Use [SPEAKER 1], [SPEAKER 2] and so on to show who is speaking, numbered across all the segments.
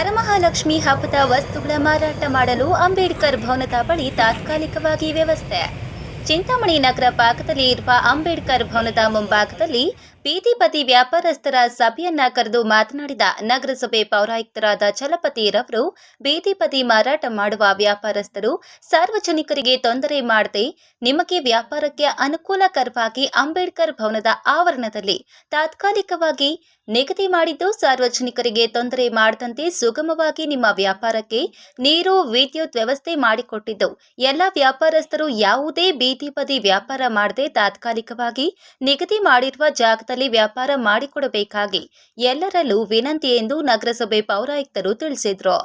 [SPEAKER 1] ವರಮಹಾಲಕ್ಷ್ಮಿ ಹಬ್ಬದ ವಸ್ತುಗಳ ಮಾರಾಟ ಮಾಡಲು ಅಂಬೇಡ್ಕರ್ ಭವನದ ಬಳಿ ತಾತ್ಕಾಲಿಕವಾಗಿ ವ್ಯವಸ್ಥೆ. ಚಿಂತಾಮಣಿ ನಗರ ಭಾಗದಲ್ಲಿ ಇರುವ ಅಂಬೇಡ್ಕರ್ ಭವನದ ಮುಂಭಾಗದಲ್ಲಿ ಬೀದಿ ಬದಿ ವ್ಯಾಪಾರಸ್ಥರ ಸಭೆಯನ್ನ ಕರೆದು ಮಾತನಾಡಿದ ನಗರಸಭೆ ಪೌರಾಯುಕ್ತರಾದ ಚಲಪತಿ ರವರು ಬದಿ ಮಾರಾಟ ಮಾಡುವ ವ್ಯಾಪಾರಸ್ಥರು ಸಾರ್ವಜನಿಕರಿಗೆ ತೊಂದರೆ ಮಾಡದೆ ನಿಮಗೆ ವ್ಯಾಪಾರಕ್ಕೆ ಅನುಕೂಲಕರವಾಗಿ ಅಂಬೇಡ್ಕರ್ ಭವನದ ಆವರಣದಲ್ಲಿ ತಾತ್ಕಾಲಿಕವಾಗಿ ನಿಗದಿ ಮಾಡಿದ್ದು ಸಾರ್ವಜನಿಕರಿಗೆ ತೊಂದರೆ ಮಾಡದಂತೆ ಸುಗಮವಾಗಿ ನಿಮ್ಮ ವ್ಯಾಪಾರಕ್ಕೆ ನೀರು, ವಿದ್ಯುತ್ ವ್ಯವಸ್ಥೆ ಮಾಡಿಕೊಟ್ಟಿದ್ದು, ಎಲ್ಲ ವ್ಯಾಪಾರಸ್ಥರು ಯಾವುದೇ ಬೀದಿಪದಿ ವ್ಯಾಪಾರ ಮಾಡದೆ ತಾತ್ಕಾಲಿಕವಾಗಿ ನಿಗದಿ ಮಾಡಿರುವ ಜಾಗದಲ್ಲಿ ವ್ಯಾಪಾರ ಮಾಡಿಕೊಡಬೇಕಾಗಿ ಎಲ್ಲರಲ್ಲೂ ವಿನಂತಿ ಎಂದು ನಗರಸಭೆ ಪೌರಾಯುಕ್ತರು ತಿಳಿಸಿದರು.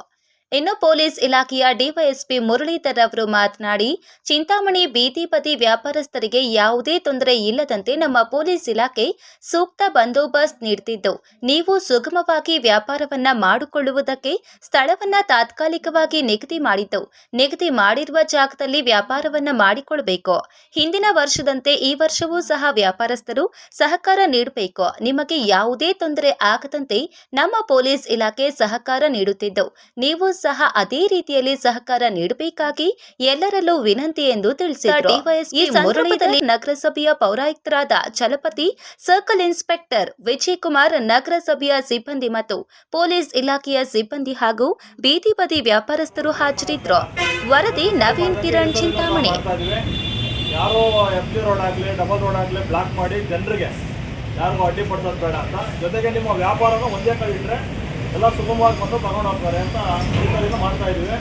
[SPEAKER 1] ಇನ್ನು ಪೊಲೀಸ್ ಇಲಾಖೆಯ ಡಿವೈಎಸ್ಪಿ ಮುರಳೀಧರ್ ಅವರು ಮಾತನಾಡಿ, ಚಿಂತಾಮಣಿ ಬೀದಿ ವ್ಯಾಪಾರಸ್ಥರಿಗೆ ಯಾವುದೇ ತೊಂದರೆ ಇಲ್ಲದಂತೆ ನಮ್ಮ ಪೊಲೀಸ್ ಇಲಾಖೆ ಸೂಕ್ತ ಬಂದೋಬಸ್ತ್ ನೀಡುತ್ತಿದ್ದು ನೀವು ಸುಗಮವಾಗಿ ವ್ಯಾಪಾರವನ್ನ ಮಾಡಿಕೊಳ್ಳುವುದಕ್ಕೆ ಸ್ಥಳವನ್ನ ತಾತ್ಕಾಲಿಕವಾಗಿ ನಿಗದಿ ಮಾಡಿದ್ದು. ನಿಗದಿ ಮಾಡಿರುವ ಜಾಗದಲ್ಲಿ ವ್ಯಾಪಾರವನ್ನ ಮಾಡಿಕೊಳ್ಳಬೇಕು ಹಿಂದಿನ ವರ್ಷದಂತೆ ಈ ವರ್ಷವೂ ಸಹ ವ್ಯಾಪಾರಸ್ಥರು ಸಹಕಾರ ನೀಡಬೇಕು. ನಿಮಗೆ ಯಾವುದೇ ತೊಂದರೆ ಆಗದಂತೆ ನಮ್ಮ ಪೊಲೀಸ್ ಇಲಾಖೆ ಸಹಕಾರ ನೀಡುತ್ತಿದ್ದು. ನೀವು ಸಹ ಅದೇ ರೀತಿಯಲ್ಲಿ ಸಹಕಾರ ನೀಡಬೇಕಾಗಿ ಎಲ್ಲರಲ್ಲೂ ವಿನಂತಿ ಎಂದು ತಿಳಿಸಿದರು. ಈ ಸಂದರ್ಭದಲ್ಲಿ ನಗರಸಭೆಯ ಪೌರಾಯುಕ್ತರಾದ ಚಲಪತಿ ಸರ್ಕಲ್ ಇನ್ಸ್ಪೆಕ್ಟರ್ ವಿಜಯ್ ಕುಮಾರ್ ನಗರಸಭೆಯ ಸಿಬ್ಬಂದಿ ಮತ್ತು ಪೊಲೀಸ್ ಇಲಾಖೆಯ ಸಿಬ್ಬಂದಿ ಹಾಗೂ ಬೀದಿ ಬದಿ ವ್ಯಾಪಾರಸ್ಥರು ಹಾಜರಿದ್ದರು ವರದಿ ನವೀನ್ ಕಿರಣ್ ಚಿಂತಾಮಣಿ.
[SPEAKER 2] ಮಾಡ್ತಾ ಇದೀವಿ. ಯಾರೋ ಎಫ್ ಜಿ ರೋಡ್ ಆಗಲಿ ಡಬಲ್ ರೋಡ್ ಆಗಲಿ ಬ್ಲಾಕ್ ಮಾಡಿ ಜನರಿಗೆ ಯಾರಿಗೂ ಅಡ್ಡಿ ಪಡಿಸೋದು ಬೇಡ ಅಂತ. ಜೊತೆಗೆ ನಿಮ್ಮ ವ್ಯಾಪಾರನ ಒಂದೇ ಕಡೆ ಇಟ್ಟರೆ ಎಲ್ಲ ಸುಗಮವಾಗಿ ಬಂದು ತಗೊಂಡು ಹೋಗ್ತಾರೆ ಅಂತ ಕಡೆಯಿಂದ ಮಾಡ್ತಾ ಇದ್ದೀವಿ.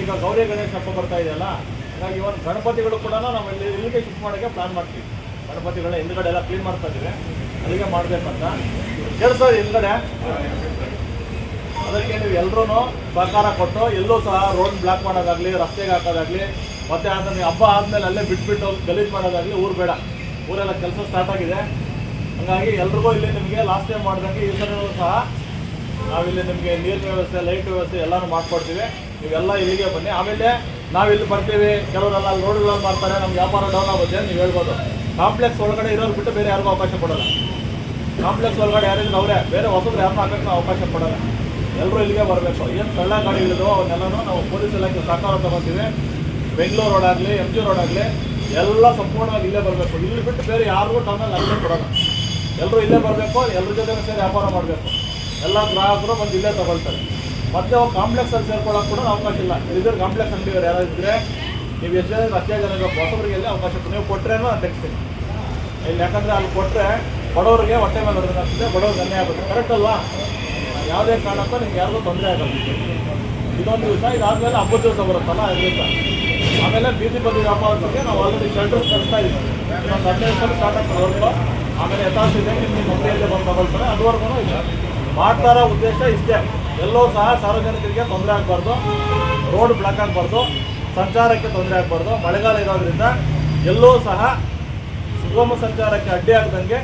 [SPEAKER 2] ಈಗ ಗೌರಿ ಗಣೇಶ ಹಬ್ಬ ಬರ್ತಾ ಇದೆಯಲ್ಲ ಹಾಗಾಗಿ ಇವನ್ ಗಣಪತಿಗಳು ಕೂಡ ನಾವು ಇಲ್ಲಿ ಇಲ್ಲಿಗೆ ಶಿಫ್ಟ್ ಮಾಡೋಕ್ಕೆ ಪ್ಲಾನ್ ಮಾಡ್ತೀವಿ. ಗಣಪತಿಗಳನ್ನ ಹಿಂದ್ಗಡೆ ಎಲ್ಲ ಕ್ಲೀನ್ ಮಾಡ್ತಾ ಇದ್ದೀವಿ. ಅಲ್ಲಿಗೆ ಮಾಡಬೇಕಂತ. ಕೆಲಸ ಹಿಂದ್ಗಡೆ. ಅದಕ್ಕೆ ನೀವು ಎಲ್ಲರೂ ಸಹಕಾರ ಕೊಟ್ಟು, ಎಲ್ಲೂ ಸಹ ರೋಡ್ ಬ್ಲಾಕ್ ಮಾಡೋದಾಗಲಿ, ರಸ್ತೆಗೆ ಹಾಕೋದಾಗಲಿ, ಮತ್ತೆ ಅದನ್ನು ಹಬ್ಬ ಆದಮೇಲೆ ಅಲ್ಲೇ ಬಿಟ್ಬಿಟ್ಟು ಗಲೀಜು ಮಾಡೋದಾಗಲಿ ಊರು ಬೇಡ. ಊರೆಲ್ಲ ಕೆಲಸ ಸ್ಟಾರ್ಟ್ ಆಗಿದೆ. ಹಾಗಾಗಿ ಎಲ್ರಿಗೂ ಇಲ್ಲಿ ನಿಮಗೆ ಲಾಸ್ಟ್ ಟೈಮ್ ಮಾಡಿದಂಗೆ ಈ ಸಹ ನಾವಿಲ್ಲಿ ನಿಮಗೆ ನೀರಿನ ವ್ಯವಸ್ಥೆ ಲೈಟ್ ವ್ಯವಸ್ಥೆ ಎಲ್ಲನೂ ಮಾಡಿಕೊಡ್ತೀವಿ. ನೀವೆಲ್ಲ ಇಲ್ಲಿಗೆ ಬನ್ನಿ. ಆಮೇಲೆ ನಾವಿಲ್ಲಿ ಬರ್ತೀವಿ. ಕೆಲವರೆಲ್ಲ ರೋಡ್ಗಳಲ್ಲಿ ಮಾಡ್ತಾರೆ. ನಮ್ಮ ವ್ಯಾಪಾರ ಡೌನ್ ಆಗುತ್ತೆ, ನೀವು ಹೇಳ್ಬೋದು. ಕಾಂಪ್ಲೆಕ್ಸ್ ಒಳಗಡೆ ಇರೋರು ಬಿಟ್ಟು ಬೇರೆ ಯಾರಿಗೂ ಅವಕಾಶ ಕೊಡೋಲ್ಲ. ಕಾಂಪ್ಲೆಕ್ಸ್ ಒಳಗಡೆ ಯಾರಿದ್ರು ಅವರೇ, ಬೇರೆ ಹೊಸಬ್ರು ಯಾರನ್ನೂ ಹಾಕೋಕ್ಕೆ ನಾವು ಅವಕಾಶ ಕೊಡೋಲ್ಲ. ಎಲ್ಲರೂ ಇಲ್ಲಿಗೆ ಬರಬೇಕು. ಏನು ಕಳ್ಳ ಗಾಡಿಗಳಿದೋ ಅವನ್ನೆಲ್ಲನೂ ನಾವು ಪೊಲೀಸ್ ಇಲಾಖೆ ಸಹಕಾರ ತಗೋತೀವಿ. ಬೆಂಗಳೂರು ರೋಡಾಗಲಿ ಎಂ ಜಿ ರೋಡಾಗಲಿ ಎಲ್ಲ ಸಂಪೂರ್ಣವಾಗಿ ಇಲ್ಲೇ ಬರಬೇಕು. ಇಲ್ಲಿ ಬಿಟ್ಟು ಬೇರೆ ಯಾರಿಗೂ ಟೌನಲ್ಲಿ ಅಲ್ಲೇ ಕೊಡೋಣ ಎಲ್ಲರೂ ಇಲ್ಲೇ ಬರಬೇಕು ಎಲ್ಲರ ಜೊತೆ ಸೇರಿ ವ್ಯಾಪಾರ ಮಾಡಬೇಕು. ಎಲ್ಲ ಗ್ರಾಹಕರು ಬಂದು ಇಲ್ಲೇ ತಗೊಳ್ತಾರೆ. ಮತ್ತೆ ಅವು ಕಾಂಪ್ಲೆಕ್ಸಲ್ಲಿ ಸೇರ್ಕೊಳ್ಳೋಕೆ ಕೂಡ ಅವಕಾಶ ಇಲ್ಲ. ಇದ್ರ ಕಾಂಪ್ಲೆಕ್ಸ್ ಅಂಗಡಿಯವರು ಯಾರು ಇದ್ರೆ ನೀವು ಎಷ್ಟು ಜನ ಹತ್ತು ಜನ ಹೊಸಬರಿಗೆ ಅವಕಾಶ. ನೀವು ಕೊಟ್ಟರೇನೋ ನಾನು ತೆಗಿಸ್ತೀನಿ. ಇಲ್ಲಿ ಯಾಕಂದರೆ ಅಲ್ಲಿ ಕೊಟ್ಟರೆ ಬಡವರಿಗೆ ಹೊಟ್ಟೆ ಮೇಲೆ ಹೊಡೆದಾಗ್ತದೆ ಬಡವ್ರಿಗೆ ಅನ್ಯಾಯ ಆಗುತ್ತೆ ಕರೆಕ್ಟ್ ಅಲ್ವಾ? ಯಾವುದೇ ಕಾರಣಕ್ಕೂ ನಿಮ್ಗೆ ಯಾರಿಗೂ ತೊಂದರೆ ಆಗಲ್ಲ. ಇದೊಂದು ದಿವಸ ಇದಾದಮೇಲೆ ಹಬ್ಬದ ದಿವಸ ಬರುತ್ತಲ್ಲ ದಿವಸ ಆಮೇಲೆ ಬೀದಿ ಬದಿ ವ್ಯಾಪಾರಕ್ಕೆ ನಾವು ಆಲ್ರೆಡಿ ಶೆಲ್ಟರ್ ಕಳಿಸ್ತಾ ಇದ್ದೀವಿ. ಇನ್ನೊಂದು ಹದಿನೈದು ಸಲ ಸ್ಟಾರ್ಟ್ ಆಗ್ತದೆ ಆಮೇಲೆ ಯಥಾಸ್ಥಿತಿ ನಿಮ್ಮ ಅಂಗಡಿಯಲ್ಲೇ ಬಂದು ತಗೊಳ್ತಾರೆ. ಅದುವರೆಗೂ ಇಲ್ಲ. ಮಾಡ್ತಾ ಇರೋ ಉದ್ದೇಶ ಇಷ್ಟೇ. ಎಲ್ಲೋ ಸಹ ಸಾರ್ವಜನಿಕರಿಗೆ ತೊಂದರೆ ಆಗಬಾರ್ದು. ರೋಡ್ ಬ್ಲಾಕ್ ಆಗಬಾರ್ದು. ಸಂಚಾರಕ್ಕೆ ತೊಂದರೆ ಆಗಬಾರ್ದು. ಮಳೆಗಾಲ ಇರೋದ್ರಿಂದ ಎಲ್ಲೂ ಸಹ ಸುಗಮ ಸಂಚಾರಕ್ಕೆ ಅಡ್ಡಿ ಆಗದಂಗೆ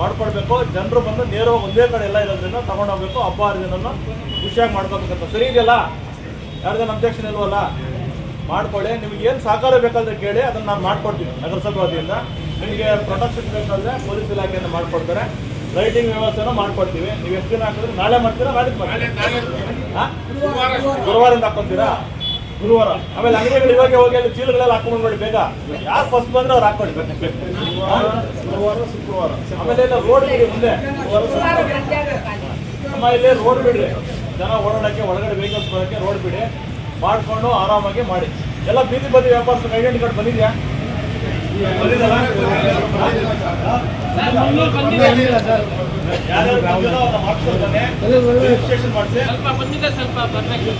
[SPEAKER 2] ಮಾಡ್ಕೊಳ್ಬೇಕು. ಜನರು ಬಂದು ನೇರವಾಗಿ ಒಂದೇ ಕಡೆ ಎಲ್ಲ ಇರೋದ್ರಿಂದ ತಗೊಂಡೋಗ್ಬೇಕು ಹಬ್ಬ ಹರಿದಿನನ್ನು ಖುಷಿಯಾಗಿ ಮಾಡ್ಕೋಬೇಕಂತ ಸರಿ ಇದೆಯಲ್ಲ? ಯಾರ್ದೇನು ಅಬ್ಜೆಕ್ಷನ್ ಇಲ್ವಲ್ಲ? ಮಾಡ್ಕೊಳ್ಳಿ. ನಿಮ್ಗೆ ಏನು ಸಹಕಾರ ಬೇಕಾದ್ರೆ ಕೇಳಿ. ಅದನ್ನು ನಾನು ಮಾಡ್ಕೊಡ್ತೀನಿ ನಗರಸಭೆ ವತಿಯಿಂದ. ನಿಮಗೆ ಪ್ರೊಟೆಕ್ಷನ್ ಬೇಕಾದ್ರೆ ಪೊಲೀಸ್ ಇಲಾಖೆಯನ್ನು ಮಾಡ್ಕೊಡ್ತಾರೆ. ಲೈಟಿಂಗ್ ವ್ಯವಸ್ಥೆನ ಮಾಡ್ಕೊಡ್ತೀವಿ. ನೀವು ಎಷ್ಟು ದಿನ ಹಾಕಿದ್ರೆ ನಾಳೆ ಮಾಡ್ತೀರಾ ನಾಳೆ ಮಾಡ್ತೀರಾ? ಹಾಂ? ಗುರುವಾರದಿಂದ ಹಾಕೊಂತೀರಾ ಗುರುವಾರ. ಆಮೇಲೆ ಅಂಗಡಿಗಳು ಇವಾಗ ಹೋಗಿ ಅಲ್ಲಿ ಚೀಲಗಳೆಲ್ಲ ಹಾಕೊಂಡು ನೋಡಿ ಬೇಗ. ಯಾರು ಫಸ್ಟ್ ಬಂದ್ರೆ ಅವ್ರು ಹಾಕೊಳ್ಳಿ ಗುರುವಾರ ಶುಕ್ರವಾರ. ಆಮೇಲೆ ಎಲ್ಲ ರೋಡ್ ಬಿಡಿ ಮುಂದೆ. ಅಮ್ಮ ಇಲ್ಲಿ ರೋಡ್ ಬಿಡ್ರಿ. ಜನ ಓಡಾಡಕ್ಕೆ ಒಳಗಡೆ ವೆಹಿಕಲ್ಸ್ ಬರೋಕ್ಕೆ ರೋಡ್ ಬಿಡಿ. ಮಾಡಿಕೊಂಡು ಆರಾಮಾಗಿ ಮಾಡಿ. ಎಲ್ಲ ಬೀದಿ ಬದಿ ವ್ಯಾಪಾರ ಐಡೆಂಟಿ ಕಾರ್ಡ್ ಬಂದಿದ್ಯಾ?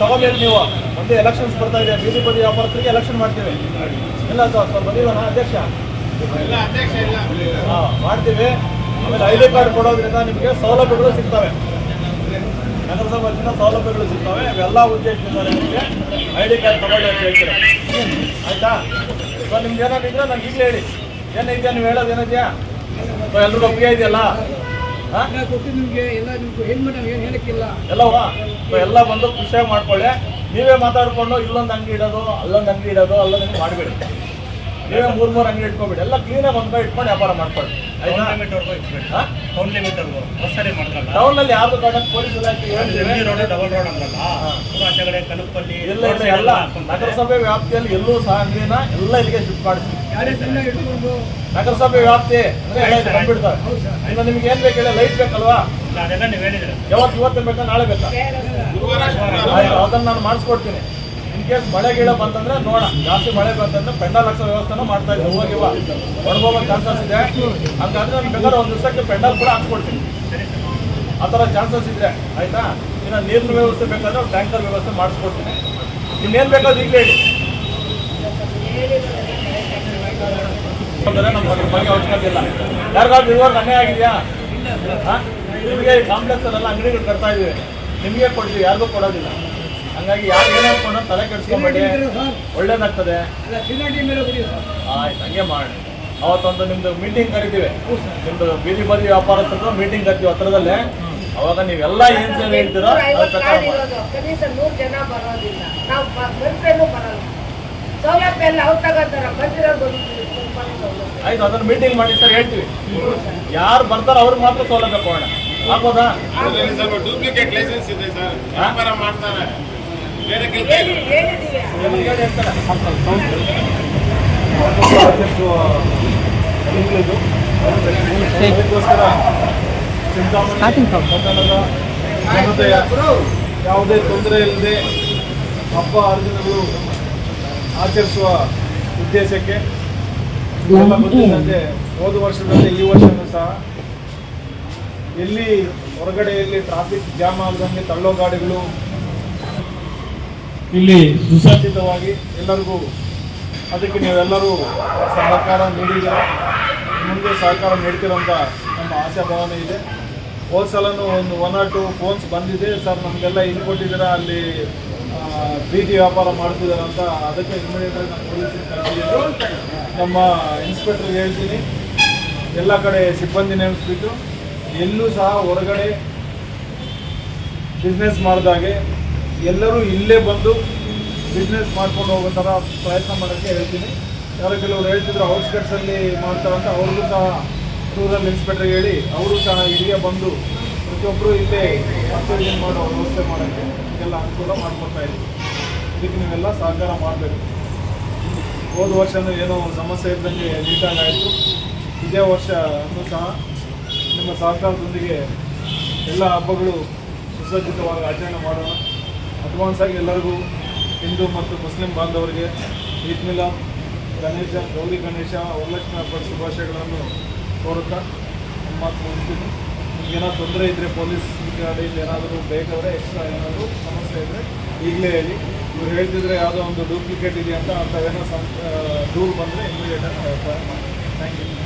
[SPEAKER 2] ತಗೋಬೇಕು ನೀವು ಒಂದೇ ಎಲೆಕ್ಷನ್ಸ್ ಬರ್ತಾ ಇದೆ ಬೀದಿ ಬದಿ ವ್ಯಾಪಾರಸ್ಥರಿಗೆ ಎಲೆಕ್ಷನ್ ಮಾಡ್ತೀವಿ ಇಲ್ಲ ಸರ್ ಸರ್ ಬಂದಿದ್ದಾನ ಅಧ್ಯಕ್ಷ ಮಾಡ್ತೀವಿ ಆಮೇಲೆ ಐ ಡಿ ಕಾರ್ಡ್ ಕೊಡೋದ್ರಿಂದ ನಿಮಗೆ ಸೌಲಭ್ಯಗಳು ಸಿಗ್ತವೆ. ನಗರಸಭಾ ಸೌಲಭ್ಯಗಳು ಸಿಗ್ತವೆ. ಇವೆಲ್ಲ ಉದ್ದೇಶದಿಂದ ನಿಮಗೆ ಐ ಡಿ ಕಾರ್ಡ್ ತಗೊಳ್ಳಿ ಅಂತ ಹೇಳ್ತೀರ? ಆಯ್ತಾ? ಸೊ ನಿಮ್ಗೆ ಏನಾದ್ರು ಇದ್ರೆ ನಂಗೆ ಈಗಲೇ ಹೇಳಿ. ಏನಿದೆಯಾ ನೀವು ಹೇಳೋದು ಏನಿದೆಯಾ? ಸೊ ಎಲ್ರಿಗೂ ಒಪ್ಪಿಗೆ ಇದೆಯಲ್ಲ? ಎಲ್ಲವಾ ಸೊ ಎಲ್ಲ ಬಂದು ಖುಷಿಯಾಗಿ ಮಾಡ್ಕೊಳ್ಳಿ. ನೀವೇ ಮಾತಾಡ್ಕೊಂಡು ಇಲ್ಲೊಂದು ಅಂಗಡಿ ಇಡೋದು ಅಲ್ಲೊಂದು ಅಂಗಡಿ ಇಡೋದು ಅಲ್ಲೊಂದು ಮಾಡಬೇಡಿ.
[SPEAKER 3] ನೀವೇ ಮೂರ್ ಮೂರ್ ಅಂಗಡಿ ಇಟ್ಕೊಬಿಡಿ. ಎಲ್ಲ ಕ್ಲೀನಾಗಿ ಒಂದ್ ಕಡೆ ಇಟ್ಕೊಂಡು ವ್ಯಾಪಾರ ಮಾಡ್ಕೊಳ್ಳಿ.
[SPEAKER 4] ಟೌನ್
[SPEAKER 3] ಆಯ್ತಾ?
[SPEAKER 4] ಲಿಮಿಟ್ವರೆಗೂ ಇಟ್ಬಿಟ್ಟು
[SPEAKER 3] ಹಾ?
[SPEAKER 4] ಟೌನ್ ಲಿಮಿಟ್ವರೆಗೂ ಹೊಸರಿ ಮಾಡ್ಕೊಳ್ಳ
[SPEAKER 3] ಟೌನ್ ಅಲ್ಲಿ ಯಾವ್ದು ಕಾರಣಕ್ಕೆ ಪೊಲೀಸ್ ಇಲಾಖೆ ಹೇಳ್ತೀವಿ
[SPEAKER 4] ಎಲ್ಲಿ
[SPEAKER 3] ಇಲ್ಲ ನಗರಸಭೆ ವ್ಯಾಪ್ತಿಯಲ್ಲಿ ಎಲ್ಲೂ ಸಹ ಅಂಗಡಿನ ಎಲ್ಲ ಇಲ್ಲಿಗೆ ಶಿಫ್ಟ್ ಮಾಡಿಸಿ.
[SPEAKER 5] ಯಾರೇ
[SPEAKER 3] ನಗರಸಭೆ ವ್ಯಾಪ್ತಿ. ಅಂದ್ರೆ ಬಂದ್ಬಿಡ್ತಾರೆ ಇನ್ನು ನಿಮ್ಗೆ ಏನ್ ಬೇಕು ಹೇಳಿ ಲೈಟ್ ಬೇಕಲ್ವಾ? ಯಾವತ್ತು ಇವತ್ತು ಬೇಕಾ ನಾಳೆ ಬೇಕಾ? ಅದನ್ನ ನಾನು ಮಾಡಿಸ್ಕೊಡ್ತೀನಿ. ಕೇಸ್ ಮಳೆ ಗಿಳ ಬಂತಂದ್ರೆ ನೋಡ. ಜಾಸ್ತಿ ಮಳೆ ಬಂತಂದ್ರೆ ಪೆಂಡಲ್ ಹಾಕ್ಸೋ ವ್ಯವಸ್ಥೆನ ಮಾಡ್ತಾ ಇದ್ದೀವಿ ಹೋಗಿವ ಒಣಗೋಗೋ ಚಾನ್ಸಸ್ ಇದೆ. ಹಂಗಂದ್ರೆ ನಮ್ಗೆ ಬೇಕಾದ್ರೆ ಒಂದು ದಿವಸಕ್ಕೆ ಪೆಂಡಲ್ ಕೂಡ ಹಾಕ್ಸ್ಕೊಡ್ತೀನಿ. ಆ ಥರ ಚಾನ್ಸಸ್ ಇದೆ. ಆಯ್ತಾ? ಇನ್ನು ನೀರಿನ ವ್ಯವಸ್ಥೆ ಬೇಕಾದ್ರೆ ಟ್ಯಾಂಕರ್ ವ್ಯವಸ್ಥೆ ಮಾಡಿಸ್ಕೊಡ್ತೀನಿ. ಇನ್ನೇನು ಬೇಕಾದ್ರೆ ಈಗಲೇ ಹೇಳಿ ನಮ್ಮ ಬಗ್ಗೆ ಅವಶ್ಯಕತೆ ಇಲ್ಲ. ಯಾರಿಗಾದ್ರು ಇರುವಾಗ ಅನ್ಯಾಯ ಆಗಿದೆಯಾ? ಹಾಂ ನಿಮಗೆ ಕಾಂಪ್ಲೆಕ್ಸ್ ಅಲ್ಲೆಲ್ಲ ಅಂಗಡಿಗಳು ಕಟ್ತಾ ಇದ್ದೀವಿ. ನಿಮಗೆ ಕೊಡ್ತೀವಿ, ಯಾರಿಗೂ ಕೊಡೋದಿಲ್ಲ. ಹಂಗಾಗಿ ಯಾರು ಏನೇ ತಲೆ ಕೆಡಿಸ್ಕೊಂಬೇಡಿ ಒಳ್ಳೇದಾಗ್ತದೆ.
[SPEAKER 5] ಅಲ್ಲ ಸಿಲಿಂಡರ್ ಮೇಲೆ ಬಿಡಿ ಸರ್.
[SPEAKER 3] ಆಯ್ತು ಹಂಗೆ ಮಾಡಿ. ಅವತ್ತೊಂದು ನಿಮ್ದು ಮೀಟಿಂಗ್ ಕರಿತೀವಿ. ನಿಮ್ದು ಬೀದಿ ಬದಿ ವ್ಯಾಪಾರಸ್ಥರು ಮೀಟಿಂಗ್ ಕರಿತೀವಿ ಹತ್ರದಲ್ಲೇ. ಅವಾಗ ನೀವೆಲ್ಲ ಏನ್ ಏನ್ ಹೇಳ್ತೀರೋ
[SPEAKER 6] ಕನಿಷ್ಠ ನೂರು ಜನ ಬರೋದಿಲ್ಲ. ನಾವು ಬಂದ್ರೇನು ಬರಲ್ಲ. ಸೌಲಭ್ಯ ಎಲ್ಲ ಅವ್ರು ತಗೋತಾರ. ಬಂದಿರೋದು
[SPEAKER 3] ಆಯ್ತು ಅದನ್ನ ಮೀಟಿಂಗ್ ಮಾಡಿ ಸರ್ ಹೇಳ್ತೀವಿ. ಯಾರು ಬರ್ತಾರೋ ಅವ್ರಿಗೆ ಮಾತ್ರ ಸೌಲಭ್ಯ ಕೊಡೋಣ. ಆಗ್ಬೋದಾ?
[SPEAKER 7] ಡೂಪ್ಲಿಕೇಟ್ ಲೈಸೆನ್ಸ್ ಇದೆ ಸರ್. ವ್ಯಾಪಾರ ಮಾಡ್ತಾರೆ. ಬೇರೆ ಕೆಲಸ
[SPEAKER 3] ಜನತೆಯ ಯಾವುದೇ ತೊಂದರೆ ಇಲ್ಲದೆ ಹಬ್ಬ ಹರಿದಿನಗಳು ಆಚರಿಸುವ ಉದ್ದೇಶಕ್ಕೆ ಹೋದ ವರ್ಷದಲ್ಲಿ ಈ ವರ್ಷನೂ ಸಹ ಎಲ್ಲಿ ಹೊರಗಡೆಯಲ್ಲಿ ಟ್ರಾಫಿಕ್ ಜಾಮ್ ಆಗದಂಗೆ ತಳ್ಳೋ ಗಾಡಿಗಳು ಇಲ್ಲಿ ಸುಸಜ್ಜಿತವಾಗಿ ಎಲ್ಲರಿಗೂ, ಅದಕ್ಕೆ ನೀವೆಲ್ಲರೂ ಸಹಕಾರ ನೀಡಿದ್ದೀರ ಮುಂದೆ ಸಹಕಾರ ನೀಡ್ತೀರಂತ ನಮ್ಮ ಆಸೆ ಭಾವನೆ ಇದೆ. ಹೋದ ಸಲನೂ ಒಂದು ಒನ್ ಆರ್ ಟು ಫೋನ್ಸ್ ಬಂದಿದೆ. ಸರ್, ನಮಗೆಲ್ಲ ಇದು ಅಲ್ಲಿ ಬೀದಿ ವ್ಯಾಪಾರ ಮಾಡ್ತಿದ್ದಾರೆ ಅಂತ ಅದಕ್ಕೆ ಇಮಿಡಿಯೇಟಾಗಿ ನಾನು ಪೊಲೀಸಿಗೆ ಕಳಿಸಿದ್ದೀನಿ ನಮ್ಮ ಇನ್ಸ್ಪೆಕ್ಟರ್ಗೆ ಹೇಳ್ತೀನಿ. ಎಲ್ಲ ಕಡೆ ಸಿಬ್ಬಂದಿ ನೇಮಿಸ್ಬಿಟ್ಟು ಎಲ್ಲೂ ಸಹ ಹೊರಗಡೆ ಬಿಸ್ನೆಸ್ ಮಾಡಿದಾಗೆ ಎಲ್ಲರೂ ಇಲ್ಲೇ ಬಂದು ಬಿಸ್ನೆಸ್ ಮಾಡ್ಕೊಂಡು ಹೋಗೋ ಥರ ಪ್ರಯತ್ನ ಮಾಡೋಕ್ಕೆ ಹೇಳ್ತೀನಿ. ಯಾರೋ ಕೆಲವರು ಹೇಳ್ತಿದ್ರು ಔಟ್ಸ್ಕಟ್ಸಲ್ಲಿ ಮಾಡ್ತಾರಂತ ಅವ್ರಿಗೂ ಸಹ ರೂರಲ್ ಇನ್ಸ್ಪೆಕ್ಟರ್ ಹೇಳಿ, ಅವರು ಸಹ ಇಲ್ಲಿಗೆ ಬಂದು ಪ್ರತಿಯೊಬ್ಬರು ಇಲ್ಲೇ ಪರ್ಚೇಸಿಂಗ್ ಮಾಡೋ ವ್ಯವಸ್ಥೆ ಮಾಡೋಕ್ಕೆ ಎಲ್ಲ ಅನುಕೂಲ ಮಾಡ್ಕೊಡ್ತಾ ಇದ್ದೀವಿ. ಇದಕ್ಕೆ ನೀವೆಲ್ಲ ಸಹಕಾರ ಮಾಡಬೇಕು. ಹೋದ ವರ್ಷನೂ ಏನೋ ಸಮಸ್ಯೆ ಇದ್ದಂಗೆ ನೀಟಾಗಿ ಆಯಿತು ಇದೇ ವರ್ಷ ಸಹ ನಿಮ್ಮ ಸಹಕಾರದೊಂದಿಗೆ ಎಲ್ಲ ಹಬ್ಬಗಳು ಸುಸಜ್ಜಿತವಾಗಿ ಆಚರಣೆ ಮಾಡೋಣ. ಅಡ್ವಾನ್ಸ್ ಆಗಿ ಎಲ್ಲರಿಗೂ ಹಿಂದೂ ಮತ್ತು ಮುಸ್ಲಿಂ ಬಾಂಧವರಿಗೆ ಈದ್ ಮಿಲಾದ್, ಗಣೇಶ, ಗೌರಿ ಗಣೇಶ, ವರಲಕ್ಷ್ಮಿ ಹಬ್ಬದ ಶುಭಾಶಯಗಳನ್ನು ಕೋರುತ್ತಾ ನಮ್ಮ ಮುಗಿಸ್ತೀನಿ. ನಿಮ್ಗೇನೋ ತೊಂದರೆ ಇದ್ದರೆ ಪೊಲೀಸ್ ಗಾಡಿಯಲ್ಲಿ ಏನಾದರೂ ಬೇಕಾದರೆ ಎಕ್ಸ್ಟ್ರಾ ಏನಾದರೂ ಸಮಸ್ಯೆ ಇದ್ದರೆ ಈಗಲೇ ಹೇಳಿ. ಇವ್ರು ಹೇಳ್ತಿದ್ರೆ ಯಾವುದೋ ಒಂದು ಡೂಪ್ಲಿಕೇಟ್ ಇದೆಯಂತ ಅಂಥವೇನೋ ಸಂ ದೂರು ಬಂದರೆ ಇಮಿಡಿಯೇಟಾಗಿ ನಾವು ಮಾಡಿ ಥ್ಯಾಂಕ್ ಯು